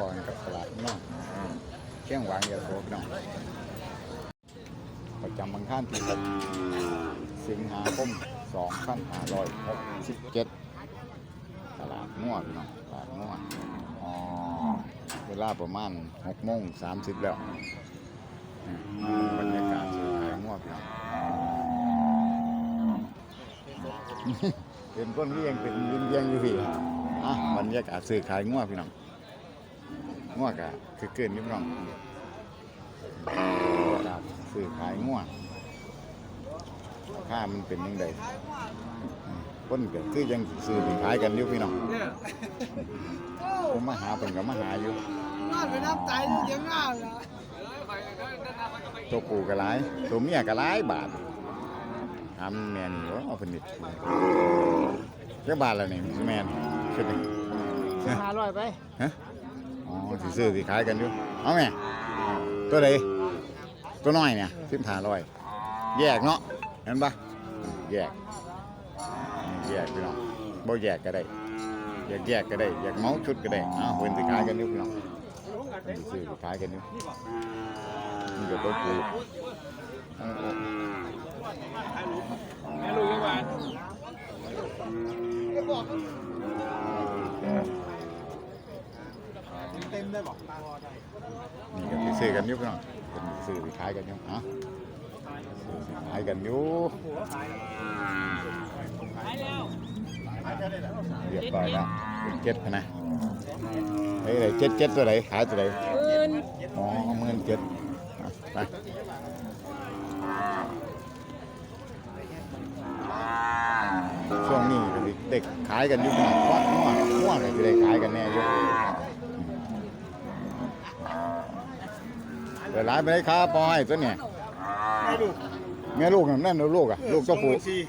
ก่อนกับตลาดน้องเชียงหวางยาโสน้องประจำบางท่านที่สิงหาคม2567ตลาดง่วพี่น้องตลาดง่วอ๋อเวลาประมาณ6โมง30 แล้วอืมบรรยากาศซื้อขายง่วพี่น้องเป็นก้นเลี้ยงเป็นวินเวียงอยู่พี่อะบรรยากาศซื้อขายง่วพี่น้อง ง่วกะคือเกินนิดน้องบรรยากาศซื้อขายง่วราคามันเป็นยังไงก้นก็คือยังซื้อไปขายกันอยู่พี่น้องผมมาหาเป็นกับมาหาอยู่นอนไปน้ำตายเสียงหน้าเหรอตัวปูกระไรตัวเมียกระไรบาททำแมนนี่ว่าเอาผนิตเจ้าบาทแล้วนี่แมนชุดนี้หาลอยไปฮะ อ๋อสิซื้อสิขายกันอยู่เอาแม่ตัวใดตัวน้อยเนี่ยสิบห้าร้อยแยกเนาะเห็นปะแยกแยกพี่น้องบ่แยกก็ได้อยากแยกก็ได้อยากเมาชุดก็ได้อ้าวเพิ่นสิขายกันอยู่พี่น้องเพิ่นสิซื้อสิขายกันอยู่นี่ก็ตัวปูเอาเอาแม่ลูกยังหวาน ได้บอกตาพอได้นี่ก็สิซื้อกันอยู่พี่น้องเพิ่นซื้อสิขายกันอยู่เอ้าซื้อสิขายกันอยู่เรียบร้อยแล้วเป็นเจ็ดพะนะเฮ้ยเจ็ดเจ็ดตัวไหนขายตัวไหนเงินอ๋อหมื่นเจ็ดไปช่วงนี้เด็กขายกันยู่พี่น้องเพราะง่วงง่วงก็จะได้ขายกันแน่อยู่ เปิดร้านไปเลยครับปอยตัวเนี่ยไม่ดูแม่ลูกนั่นนั่นลูกอะลูกตัวผู้สี่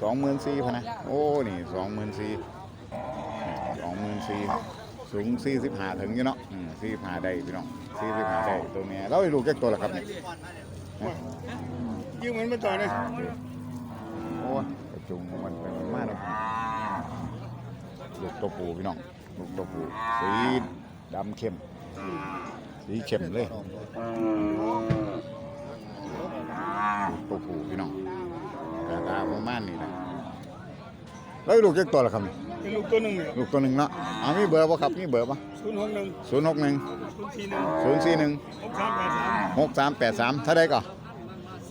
สองหมื่นสี่พะนะโอ้นี่สองหมื่นสี่สองหมื่นสี่สูงสี่สิบห้าถึงอยู่เนาะสี่สิบห้าได้พี่น้องสี่สิบห้าได้ตัวเมียแล้วไอ้ลูกแค่ตัวละครับเนี่ยยืมเงินมาต่อเลยโอ้ยกระจุงมันไปมันมากนะลูกตัวผู้พี่น้องลูกตัวผู้สีดำเข้ม สีเข้มเลยลูกตัวผู้พี่น้องตาตาประมาณนี้นะแล้วไอ้ลูกแค่ตัวละครับเนี่ยเป็นลูกตัวหนึ่งเนี่ยลูกตัวหนึ่งเนาะเอามีเบอร์ป่ะครับมีเบอร์ป่ะศูนย์หกหนึ่งศูนย์หกหนึ่งศูนย์สี่หนึ่งศูนย์สี่หนึ่งหกสามแปดสามหกสามแปดสามเท่าไรก่อน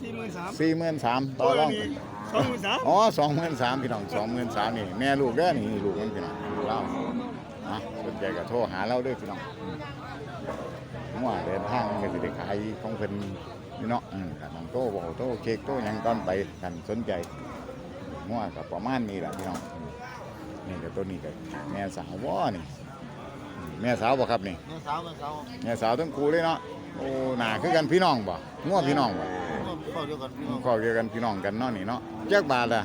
สี่หมื่นสามสี่หมื่นสามต่อรองสองหมื่นสามอ๋อสองหมื่นสามพี่น้องสองหมื่นสามนี่แม่ลูกเด้อนี่ลูกมันพี่น้องเล่าอะสนใจก็โทรหาเราเด้วยพี่น้อง เมื่วาเดินทางก็สิได้ขายของเพิ่นนี่เนาะอืมขันโตบอกโต้เค้กโตหยังก้อนไปขันสนใจมื่วานก็ประมาณนี้แหละพี่น้องนี่ก็ตัวนี้ก็แม่สาวว่นี่แม่สาวบ่ครับนี่เมื่อสาวเมื่อสาวแม่สาวทั้งครูเลยเนาะโอ้หนาคือกันพี่น้องบ่ง่วพี่น้องบ่ข้าเดียวกันพี่น้องข้อเดียวกันพี่น้องกันเนาะนี่เนาะจักบาทละ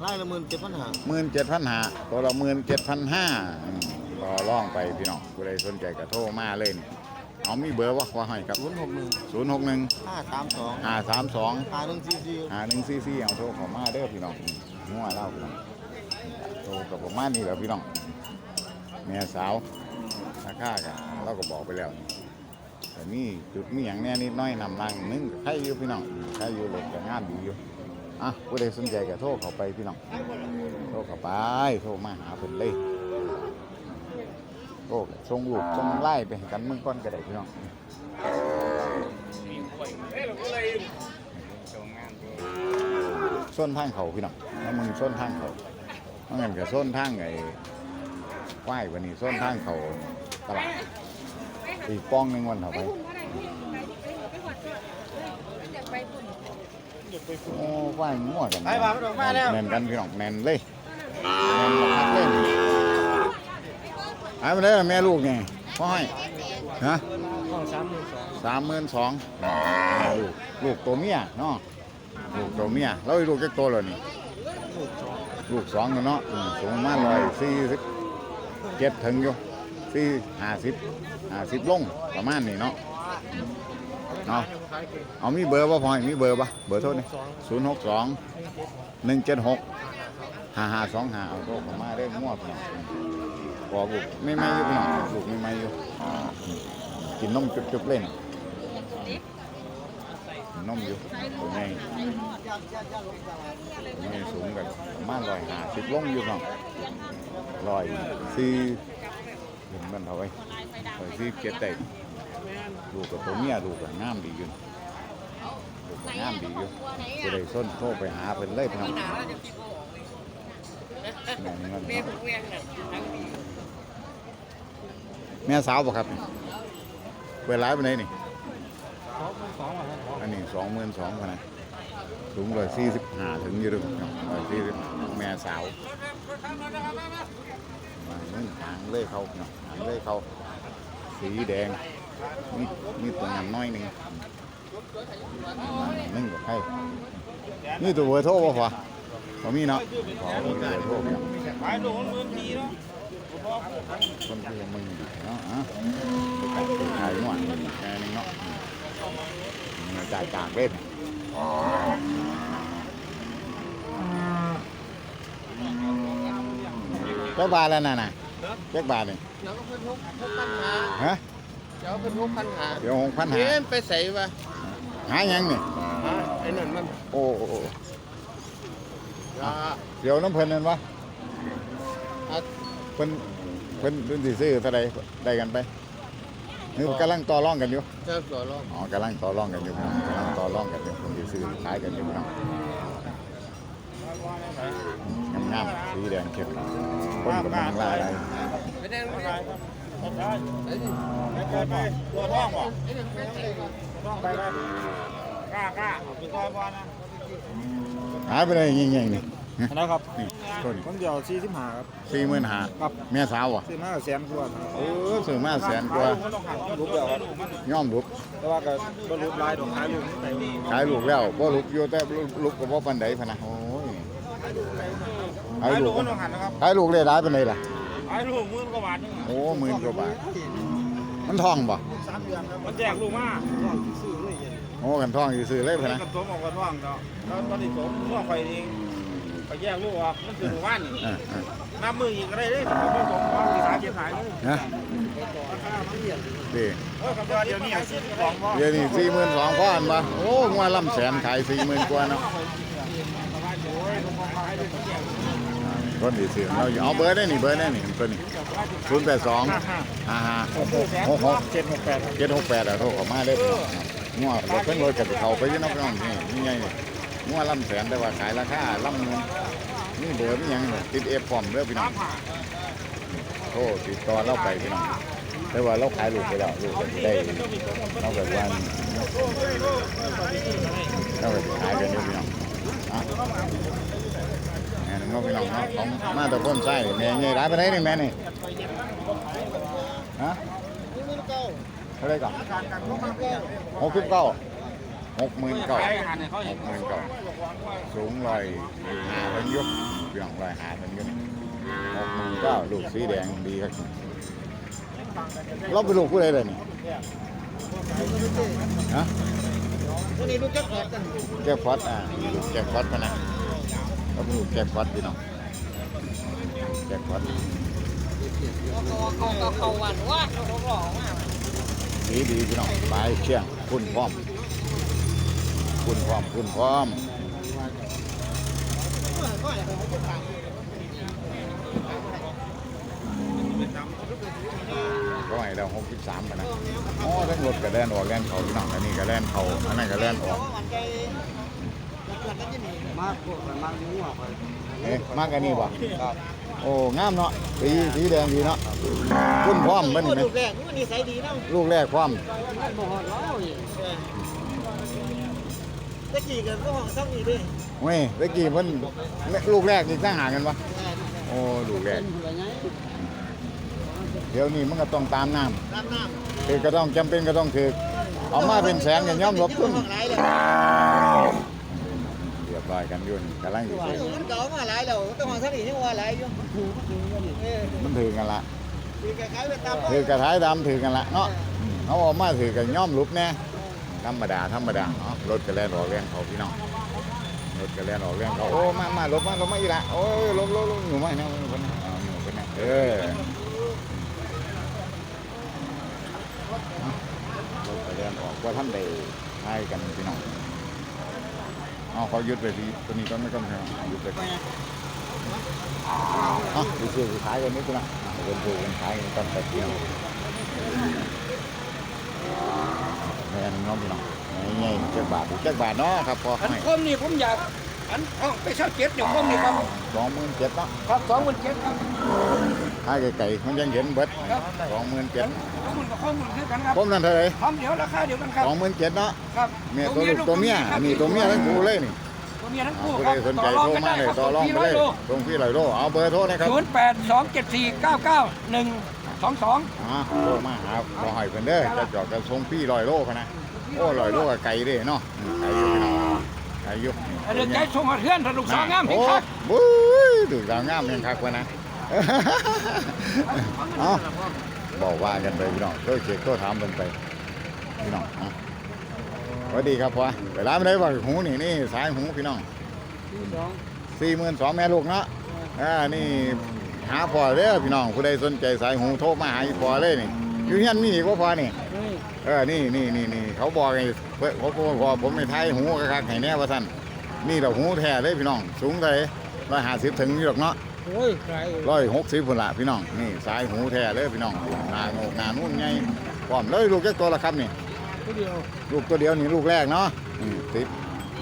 ไล่ละหมื่นเจ็ดพันห้าหมื่นเจ็ดพันห้าตัวละหมื่นเจ็ดพันห้าต่อรองไปพี่น้องผู้ใดสนใจก็โทรมาเลยนี่ เอามีเบอร์วะว่าให้ครับศูนย์หกหนึ่งศูนย์หกหนึ่งห้าสามสองห้าสามสองห้าหนึ่งสี่สี่ห้าหนึ่งสี่สี่เอาโทรเข้ามาเด้อพี่น้องง่วเล่าพี่น้องโทรกับประมาณนี้แหละพี่น้องแม่สาวราคากันเราก็บอกไปแล้วแต่นี่จุดมีอย่างแน่นิดหน้อยนำลังนึงใครอยู่พี่น้องใครอยู่หลบแต่งานดีอยู่อะผู้ใดสนใจก็โทรเข้าไปพี่น้องโทรเข้าไปโทรมาหาเพิ่นเลย โทรก็ส่งรูปส่งไล่ไปให้กันเมืองก้อนก็ได้พี่น้องส้นทางเขาพี่น้องแล้วมึงส้นทางเขาเพราะงั้นก็ส้นทางไอ้ควายวันนี้ส้นทางเขาตลาดอีกป้องหนึ่งวันเถอะไปไปหุ่นเท่าไหร่ไปไปไปหอดเสื้ออยากไปหุ่นโอ้ว่ายมั่วกันไปมาไม่ต้องมาแล้วแมนกันพี่น้องแมนเลยแมนบักคักเลย หายไปเลยแม่ลูกไงพ่อให้ฮะห้องสามหมื่นสองสามหมื่นสองลูกลูกตัวเมียเนาะลูกตัวเมียแล้วอีลูกจักตัวเลยนี่ลูกสองลูกสองกันเนาะอืมสูงประมาร้อยสี่สิบเจ็ดถึงอยู่สี่ห้าสิบห้าสิบลงประมาณนี้เนาะเนาะขายเก่งเอามีเบอร์ป่ะพอยมีเบอร์ป่ะเบอร์โทษนี่สองศูนย์หกสองหนึ่งเจ็ดหกห้าห้าสองห้าเอาโทรเข้ามาได้มั่วพี่น้อง บอกลูกไม่ไม่อยู่พี่น้องลูกไม่ไม่อยู่นนมจุบๆเลยน่ะนนมอยู่ตัวนี้นี้สูงกันประมาณร้อยห้าสิบลงอยู่เนาะร้อยสี่เห็นมันเท่าไหร่ร้อยสี่เจ็ดได้ลูกกับตัวเมียลูกกับงามดีอยู่ลูกกับงามดีอยู่จะได้ส้นโทรไปหาเพิ่นเล่ยพี่น้องแม่นี่มันเนาะ แม่สาวบ่ครับนี่เปิดร้านไปไหนนี่สองสองอะครับอันนี้สองหมื่นสองพันนะสูงร้อยสี่สิบห้าถึงอยืดร้อยสี่สิบแม่สาวมาเงินหางเลยเขาเนาะหางเลยเขาสีแดงนี่นี่ตัวงานน้อยหนึ่งนึ่งกับใครนี่ตัวเบอร์โทรบ่พอเขามีเนาะขอเบอร์โทรเนาะขายโดนเงินดีเนาะคนที่มึง เนาะอะไปกัดไปขายหน่อยแค่นี้เนาะอืมจ่ายจากเล่นเจ้าบาทแล้วน่ะนะเจ้าบาทนี่เดี๋ยวก็เพิ่นทุกทุกปัญหาฮะเดี๋ยวเพิ่นทุกปัญหาเดี๋ยวหกพันหาเห็นไปใส่วะหายังเนี่ฮะไอ้นั่นมันโอ้โอ้โอ้ยาเดี๋ยวน้ำเพลินนั่นวะอะเพิ่น เพิ่นเพิ่นสิซื้อเท่าใดได้กันไปนี่กำลังต่อรองกันอยู่เจ้าตัวรองอ๋อกำลังต่อรองกันอยู่ครับกำลังต่อรองกันอยู่คนที่ซื้อขายกันอยู่ครับงามๆสีแดงเข้มคนกำลังล่าอะไรไปแดงไปได้ไอ้นี่ไปไปไปตัวร่องบ่ร่องไปไปกล้ากล้าเป็นตัวบอลนะหายไปเลยยิงๆนี่ นะครับนี่ตัวนี้ผมเดียวสี่สิบห้าครับ สี่หมื่นห้าครับ แม่สาวอะซื้อมาแสนกว่าโอ้ซื้อมาแสนกว่าลูกเดียวครับย่อมลุกแต่ว่าก็บรรลุลายดอกขายลูกไปขายลูกแล้วบ่ลุกอยู่แต่ลุกก็บ่ปานใดพะนะโอ้ยขายลูกมันหันนะครับขายลูกเลยหลายปานใดล่ะขายลูกหมื่นกว่าบาทนึงโอ้หมื่นกว่าบาทมันทองบ่สามเดือนครับมันแจกลูกมาซื้อเลยเย็นโอ้กันทองอยู่ซื้อเลยพะนะกับตัวออกกันว่างเนาะแล้วตอนนี้ผมว่างไปเอง ไปแยกลูกออกมันคือหมู่บ้านนี่อ่าอ่าน้ำมืออีกอะไรเลยผมไม่ผมว่ามีสาเจ็บหายเลยฮะราคามันเรียนดีโอ้ยคำว่าเดี๋ยวนี้ซื้อของบ่เดี๋ยวนี้สี่หมื่นสองพันบ่โอ้งัวลำแสนขายสี่หมื่นกว่าเนาะคนดีซื้อเราเอาเบอร์ได้นี่เบอร์ได้นี่ตัวนี้ศูนย์แปดสองห้าห้าหกหกเจ็ดหกแปดเจ็ดหกแปดอะโทรเข้ามาเลยงัวรถเพิ่งรถกับเขาไปอยี่นอกน้องนี่นี่ไงนี่ งัวล่ำแสนแต่ว่าขายราคาล่ำนี่เบอร์นี่ยังติดเอฟพอมเด้อพี่น้องโทรติดต่อเราไปพี่น้องแต่ว่าเราขายลูกไปแล้วลูกก็ได้เราแบบว่าเราก็สิขายกันอยู่พี่น้องอะแม่นึงพี่น้องเนาะของมาตะพ้นไส้แม่ใหญ่ร้ายไปไหนนี่แม่นี่ฮะเท่าไรก่อนหกสิบเก้า หกหมื่นเก้าขายหันหกหมื่นเก้าสูงลอยหาพันยุบเบี่ยงลอยหาพันยุบหกหมื่นเก้าลูกสีแดงดีครับเราเป็นลูกผู้ใดเลยนี่ฮะตัวนี้ลูกแจะแขกกันแจ็คพอตอ่าลูกแจ็คพอตพะนะเราเป็นลูกแจ็คพอตพี่น้องแจ็คพอตเขาเขาวานว่าเขาหล่อมากสีดีพี่น้องไปเชียงคุณพร้อม คุณพร้อมคุณพร้อมก็ให้เราหกสิบสามนะอ๋อทั้งรถกับแล่นออกแล่นเขาพี่น้องอันนี้ก็แล่นเขาอันนั้นก็แล่นออกมากพวกมันมากยุ่งออกไปเอ๊ะมากกันนี่บ่โอ้งามเนาะสีสีแดงดีเนาะคุณพร้อมมันนี่ไหมลูกแรกมันนิสัยดีนะลูกแรกพร้อม มันบ่ฮอดเราอีก ตะกี้กันก็ห้องซ้ำอีกดิเว้ยตะกี้เพิ่นลูกแรกนี่ตั้งหากันวะโอ้ลูกแรก เดี๋ยวนี้มันก็ต้องตามน้น้ำน้ำคือก็ต้องจำเป็นก็ต้องถือเอามาเป็นแสนกันย่อมลบำทุนห้องหลายเลยเรียบร้อยกันอยุ่นกำลังอยู่ซื้อมันเก่ามาหลายแล้วต้องห้องซ้ำอีกยังว่าหลายอยู่เออมันถือกันละมีคล้ายๆไปตามถือกระท้ายดำถือกันละเนาะอืมเขาเออกมาถือกันย่อมลุบแน่ ธรรมดาธรรมดาเนาะรถกระแล่นออกเลี้ยงเขาพี่น้องรถกระแล่นออกเลี้ยงเขาโอ้มามาลบมาลบมาอีละโอ้ยลบลบลบอยู่ไหมนะอยู่คนนะเออยู่คนนะเออนออกว่าท่านได้ให้กันพี่น้องเอาเขายึดไปดีตัวนี้ก็ไม่ต้องแพงยึดไปเอาดูซื้อขายกันนิดนึงนะเป็นซื้เป็นขายกันตั้งแต่พี่น้องแม่น้อง พี่น้องไงเจ็ดบาทเจ็ดบาทเนาะครับพออันให้คมนี่ผมอยากอันห้องไปเช่าเจ็ดเดี๋ยวคมนี่ครับสองหมื่นเจ็ดเนาะครับสองหมื่นเจ็ดครับขายไก่ๆมันยังเห็นเบิดสองหมื่นเจ็ดสองหมื่นกับข้อมูลคือกันครับผมนั่นเท่าไหร่ทำเดี๋ยวราคาเดียวกันครับสองหมื่นเจ็ดเนาะครับเมียตัวลูกตัวเมียอันนี้ตัวเมียทั้งคู่เลยนี่ตัวเมียทั้งเอาคู่ผู้คใดรับสนใจโทรมาเลยต่อรองไปเลยตรงพี่ไหลโลเอาเบอร์โทรนะครับศูนย์แปดสองเจ็ดสี่เก้าเก้าหนึ่ง สองสองอ่าโทรมาหาบ่อหอยเพิ่นเด้อจะจอดกันทรงพี่ลอยโลพะนะโอ้ลอยโลกับไก่เด้เนาะอืมไก่อยู่พี่น้องไก่อยู่เดี๋ยวใจส่งมาเทือนสนุกสองงามโอ้พี่ครับบุ้ยดูสาวงามยังคักวะนะเอาบอกว่ากันไปพี่น้องโทรเช็คโทรถามเพิ่นไปพี่น้องอะสวัสดีครับพ่อไปร้านไม่ได้ว่าหูนี่นี่สายหูพี่น้องสี่หมื่นสองแม่ลูกเนาะอ่านี่ หาพอเด้อพี่น้องผู้ใดสนใจสายหูโทรมาหาอีพอเลยนี่อยู่เฮียนมีอีกว่าพอนี่เออนี่นี่นี่นี่เขาบอกไงเพื่อเขาบอกว่าผมไม่ทายหูคักๆให้แน่ว่าท่านนี่เราหูแท้เลยพี่น้องสูงเท่าไหร่ร้อยห้าสิบถึงอยู่หรอกเนาะโอ้ยใครร้อยหกสิบพุ่นละพี่น้องนี่สายหูแท้เลยพี่น้องหนาโงกหนานุ่นไงพร้อมเลยลูกแค่ตัวละครับนี่ตัวเดียวลูกตัวเดียวนี่ลูกแรกเนาะอืมติด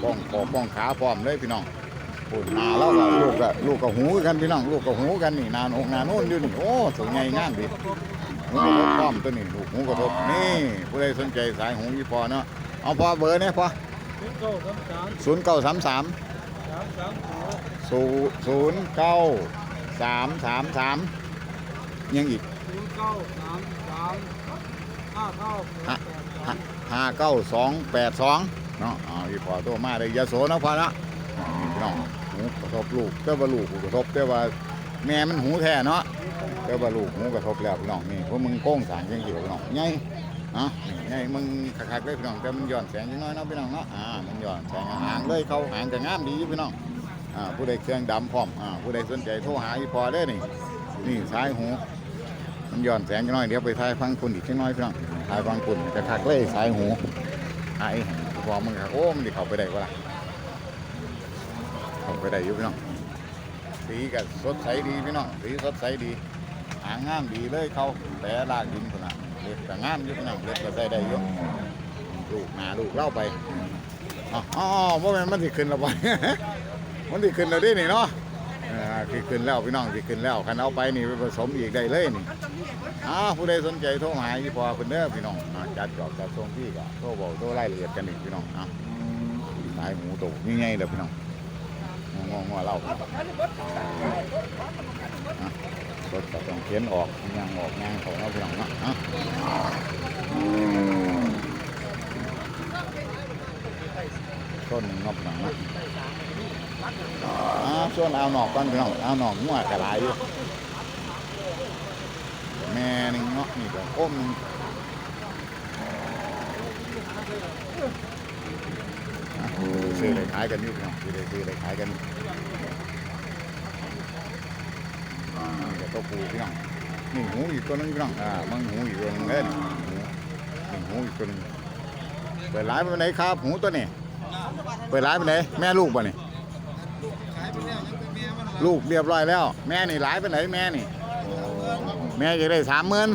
ป้องคอป้องขาพร้อมเลยพี่น้อง ปุ่นนาแล้วก็ลูกกับลูกกับหูกันพี่น้องลูกกับหูกันนี่นานอกนานนู่นอยู่นี่โอ้สวยงามงามดีหูกระทบพร้อมตัวนี้ลูกหูกระทบนี่ผู้ใดสนใจสายหูยี่พอเนาะเอาพอเบอร์เนี่ยพอศูนย์เก้าสามสามศูนย์เก้าสามสามสามสามศูนย์เก้าสามสามสามยังอีกศูนย์เก้าสามสามห้าเก้าห้าเก้าสองแปดสองเนาะเอาอีพอตัวมาเลยยาโสนะพอเนาะพี่น้อง ระทบลูกเจ้าว่าลูกหูกระทบเจ้าว่าแม่มันหูแท้เนาะเจ้าว่าลูกหูกระทบแล้วพี่น้องนี่พวกมึงโก้งสางยังเกี่ยวพี่น้องไงอะไงมึงคักๆเลยพี่น้องแต่มันย้อนแสงจังน้อยเนาะพี่น้องเนาะอ่ามันย้อนแสงหางเลยเขาหางก็งามดีพี่น้องอ่าผู้ใดเครื่องดำพร้อมอ่าผู้ใดสนใจโทรหาอีพอเด้นี่นี่สายหูมันย้อนแสงจังน้อยเดี๋ยวไปถ่ายฟังคุณอีกจังน้อยพี่น้องถ่ายฟังคุณจะคักเลยสายหูไอ้พอมึงคักโอ้มันดิเขาไปได้ปะล่ะ เข้าไปได้อยู่พี่น้องสีก็สดใสดีพี่น้องสีสดใสดีหางงามดีเลยเขาแต่ลากดินคนน่ะเล็บก็งามอยู่พี่น้องเล็บก็ใส่ได้อยู่ลูกหนาลูกเล่าไปอ๋ออว่ามันมันสิขึ้นแล้วบ่มันสิขึ้นแล้วดินี่เนาะสิขึ้นแล้วพี่น้องสิขึ้นแล้วคันเอาไปนี่ไปผสมอีกได้เลยนี่อ้าผู้ใดสนใจโทรหาอีพอเพิ่นเด้อพี่น้องจัดจอบจัดส่งพี่ก็โทรบอกโทรรายละเอียดกันอีกพี่น้องอะสายหมูตัวนี่ไงเด้อพี่น้อง งองๆเล่าอะรถก็ต้องเขียนออกยางออกยางเขาเนาพี่น้องเนาะอะต้นหนึ่งนอกหนังนะส่วนเอาหนอกก่อนพี่น้องเอาหนอกงัวกระไรอยู่แม่หนึงเนาะนี่ก็โอ้มหนึงอะ ซื้อเลยขายกันอยู่พี่น้องซื้อเลยซื้อเลยขายกันอ่านี่ก็ตัวปูพี่น้องนี่หูอีกตัวนึงพี่น้องอ่ามันหูอีกตัวนึงเด้อนี่หูนี่หูอีกตัวนึงเปิดร้านไปไหนครับหูตัวนี้เปิดร้านไปไหนแม่ลูกป่ะนี่ลูกเรียบร้อยแล้ว แม่นี่ร้ายไปไหนแม่นี่แม่จะได้สามหมื่น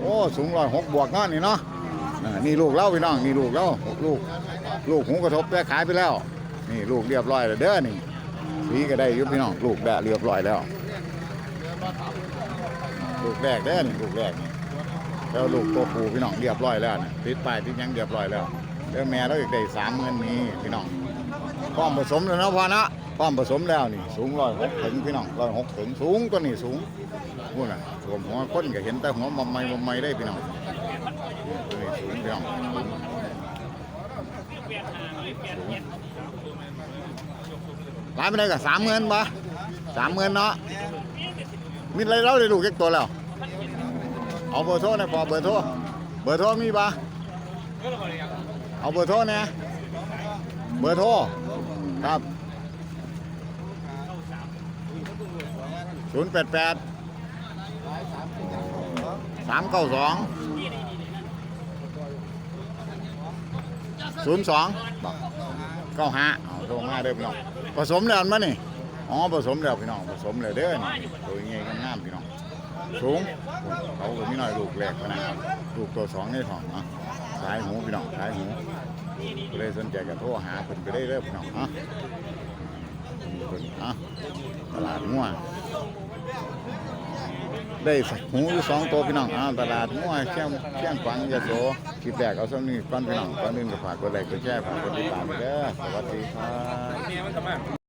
โอ้สูงร้อยหกบวกนาะนี่เนาะนี่ลูกเล่าพี่น้องนี่ลูกเล่าลูก ลูกหูกระทบแต่ขายไปแล้ว นี่ลูกเรียบร้อยแล้วเด้อนี่สีก็ได้อยุบพี่น้องลูกแดะเรียบร้อยแล้ว ลูกแรกเด้อนี่ลูกแรกนี่แล้วลูกตัวปูพี่น้องเรียบร้อยแล้วนี่ติดป้ายติดหยังเรียบร้อยแล้วเด้อแม่เราอีกได้สามหมื่นนี่พี่น้องพร้อมผสมแล้วนะพ่อนะพร้อมผสมแล้วนี่สูงร้อยหกถึงพี่น้องร้อยหกถึงสูงตัวนี้สูงพูดนะผมหัวคนก็เห็นแต่หัวมอมไม่มอมไม่ได้พี่น้องนี่สูงพี่น้อง ร้านไปไหนกับสามหมื่นปะสามหมื่นเนาะมีอะไรเราได้ลูกเก็กตัวแล้ว เอาเบอร์โทรนะพอเบอร์โทรเบอร์โทรมีปะเอาเบอร์โทรเนี่ยเบอร์โทรครับศูนย์แปดแปดสามเก้าสอง ศูนย์สองบอกเก้าห้าเอาโทรมาเด้อพี่น้องผสมแล้วมั้ยนี่อ๋อผสมแล้วพี่น้องผสมแล้วเด้อนี่ตัวใหญ่งามพี่น้องสูงเขาก็มีน้อยลูกแรกขนาดลูกตัวสองในท้องเนาะสายหูพี่น้องสายหูก็เลยสนใจก็โทรหาเพิ่นไปได้เด้อพี่น้องเนาะนี่เพิ่นเนาะตลาดงัว ได้หูอยู่สองตัวพี่น้องอ่าตลาดมั่วเชียงเชียงฝังยะโสคลิปแรกเอาสักนี้ก่อนพี่น้องก้อนอื่นก็ฝากกดไลค์กดแชร์ฝากกดติดตามเด้อสวัสดีครับ